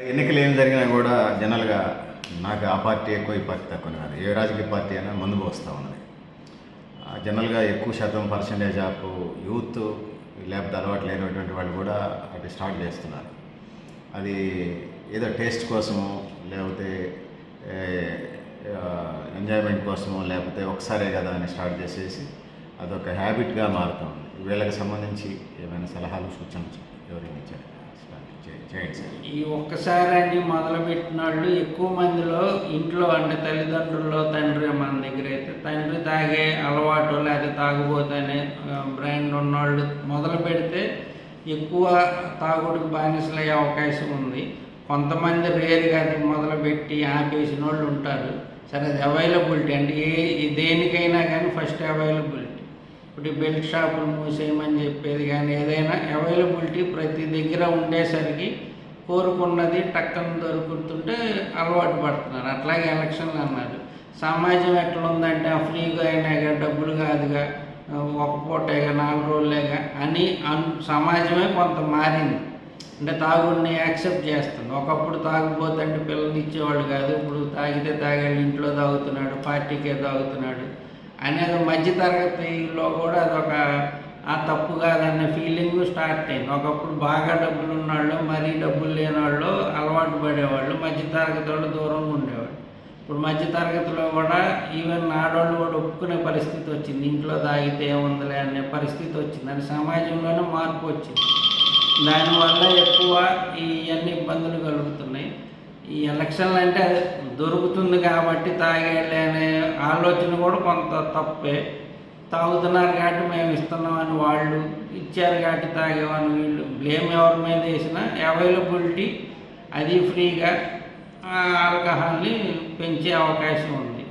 ఎన్నికలు ఏం జరిగినా కూడా జనరల్గా నాకు ఆ పార్టీ ఎక్కువ ఈ పార్టీ తక్కువ కాదు. ఏ రాజకీయ పార్టీ అయినా ముందుకు వస్తూ ఉన్నది. ఆ, జనరల్గా ఎక్కువ శాతం పర్సంటేజ్ ఆఫ్ యూత్ లేకపోతే అలవాటు లేనటువంటి వాళ్ళు కూడా అటు స్టార్ట్ చేస్తున్నారు. అది ఏదో టేస్ట్ కోసమో లేకపోతే ఎంజాయ్మెంట్ కోసమో లేకపోతే ఒకసారే కదా అని స్టార్ట్ చేసేసి అదొక హ్యాబిట్గా మారుతుంది వీళ్ళకి సంబంధించి ఏమైనా సలహాలు సూచనలు ఎవరైనా ఇచ్చారు స్టార్ట్ చే- చేయండి సార్ ఈ ఒక్కసారి అని మొదలుపెట్టిన వాళ్ళు ఎక్కువ మందిలో ఇంట్లో అంటే తల్లిదండ్రుల్లో తండ్రి మన దగ్గర అయితే తండ్రి తాగే అలవాటు లేకపోతే తాగుబోతనే బ్రాండ్ ఉన్నవాళ్ళు మొదలు పెడితే ఎక్కువ తాగుడికి బానిసలయ్యే అవకాశం ఉంది. కొంతమంది రేరుగా అది మొదలుపెట్టి ఆపేసిన వాళ్ళు ఉంటారు. సరే అది అవైలబిలిటీ అంటే ఏ దేనికైనా కానీ ఫస్ట్ అవైలబిలిటీ ఇప్పుడు బెల్ట్ షాపులు మూసేయమని చెప్పేది కానీ ఏదైనా అవైలబిలిటీ ప్రతి దగ్గర ఉండేసరికి కోరుకున్నది టక్కన దొరుకుతుంటే అలవాటు పడుతున్నారు. అట్లాగే ఎలక్షన్లు అన్నారు. సమాజం ఎట్లుందంటే ఆ ఫ్రీగా అయినాగా డబ్బులు కాదుగా ఒక పూటేగా నాలుగు రోజులేగా అని అన్ సమాజమే కొంత మారింది. అంటే తాగుడిని యాక్సెప్ట్ చేస్తుంది. ఒకప్పుడు తాగుపోతుంటే పిల్లల్ని ఇచ్చేవాళ్ళు కాదు. ఇప్పుడు తాగితే తాగాడు ఇంట్లో తాగుతున్నాడు పార్టీకే తాగుతున్నాడు. అనేది మధ్య తరగతిలో కూడా అదొక ఆ తప్పు కాదన్న ఫీలింగ్ స్టార్ట్ అయింది. ఒకప్పుడు బాగా డబ్బులు ఉన్నవాళ్ళు మరీ డబ్బులు లేని వాళ్ళు అలవాటు పడేవాళ్ళు మధ్యతరగతి వాళ్ళు దూరంగా ఉండేవాళ్ళు. ఇప్పుడు మధ్య తరగతిలో కూడా ఈవెన్ ఆడవాళ్ళు కూడా ఒప్పుకునే పరిస్థితి వచ్చింది. ఇంట్లో తాగితే ఏముందిలే అనే పరిస్థితి వచ్చింది. అని సమాజంలోనే మార్పు వచ్చింది. దానివల్ల ఎక్కువ ఇవన్నీ ఇబ్బందులు కలుగుతున్నాయి. ఈ ఎలక్షన్లు అంటే అది దొరుకుతుంది కాబట్టి తాగేయాలి అనే ఆలోచన కూడా కొంత తప్పే. తాగుతున్నారు కాబట్టి మేము ఇస్తున్నామని వాళ్ళు ఇచ్చారు కాబట్టి తాగేవాని వీళ్ళు. బ్లేమ్ ఎవరి మీద వేసినా అవైలబిలిటీ అది ఫ్రీగా ఆల్కహాల్ని పెంచే అవకాశం ఉంది.